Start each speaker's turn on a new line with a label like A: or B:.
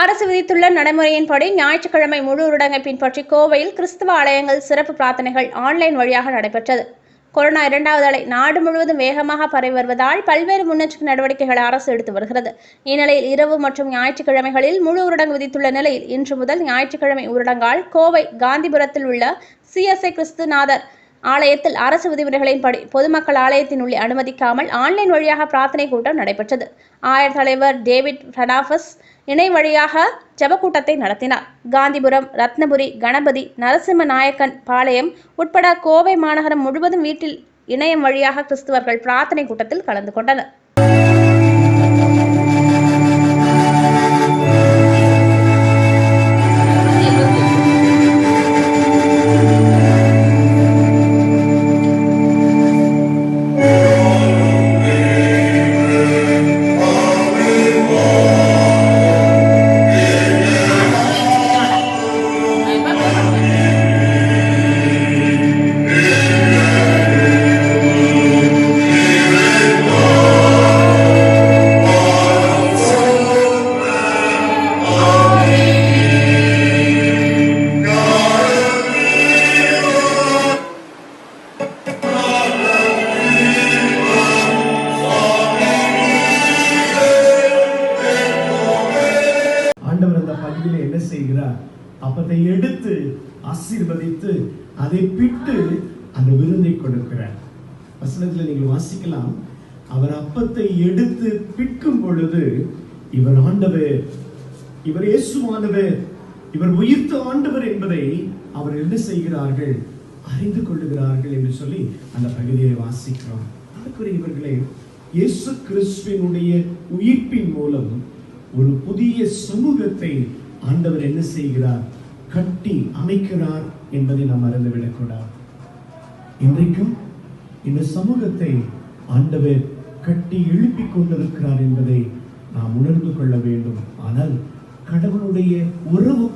A: அரசு விதித்துள்ள நடைமுறையின்படி ஞாயிற்றுக்கிழமை முழு ஊரடங்கை பின்பற்றி கோவையில் கிறிஸ்தவ ஆலயங்கள் சிறப்பு பிரார்த்தனைகள் ஆன்லைன் வழியாக நடைபெற்றது. கொரோனா இரண்டாவது அலை நாடு முழுவதும் வேகமாக பரவி வருவதால் பல்வேறு முன்னெச்சரிக்கை நடவடிக்கைகளை அரசு எடுத்து வருகிறது. இந்நிலையில் இரவு மற்றும் ஞாயிற்றுக்கிழமைகளில் முழு ஊரடங்கு விதித்துள்ள நிலையில் இன்று முதல் ஞாயிற்றுக்கிழமை ஊரடங்கால் கோவை காந்திபுரத்தில் உள்ள சிஎஸ்ஐ கிறிஸ்துநாதர் ஆலயத்தில் அரசு விதிமுறைகளின்படி பொதுமக்கள் ஆலயத்தின் உள்ளே அனுமதிக்காமல் ஆன்லைன் வழியாக பிரார்த்தனை கூட்டம் நடைபெற்றது. ஆயர் தலைவர் டேவிட் ஃபனாஃபஸ் இணை வழியாக ஜபக்கூட்டத்தை நடத்தினார். காந்திபுரம் ரத்னபுரி கணபதி நரசிம்ம நாயக்கன் பாளையம் உட்பட கோவை மாநகரம் முழுவதும் வீட்டில் இணையம் வழியாக கிறிஸ்துவர்கள் பிரார்த்தனை கூட்டத்தில் கலந்து கொண்டனர்.
B: ஆண்டவர் என்ன செய்கிறார்? அப்பத்தை எடுத்து ஆசீர்வதித்து அதை பிட்டு அந்த விருந்தை கொடுக்கிறார். வசனத்தில் நீங்கள் வாசிக்கலாம். அவர் அப்பத்தை எடுத்து பிட்கும் பொழுது இவர் ஆண்டவர் இவர் இயேசுவானவர் இவர் உயிர்த்த ஆண்டவர் என்பதை அவர் என்ன செய்கிறார்கள்? அறிந்து கொள்ளுகிறார்கள் என்று சொல்லி அந்த பகுதியை வாசிக்கிறோம். அதுக்குரியவர்களே இயேசு கிறிஸ்துவினுடைய உயிர்ப்பின் மூலம் ஒரு புதிய சமூகத்தை ஆண்டவர் என்ன செய்கிறார்? கட்டி அமைக்கிறார் என்பதை நாம் மறந்துவிடக்கூடாது இன்றைக்கும் இந்த சமூகத்தை ஆண்டவர் கட்டி எழுப்பிக் கொண்டிருக்கிறார் என்பதை நாம் உணர்ந்து கொள்ள வேண்டும். ஆனால் கடவுளுடைய உறவு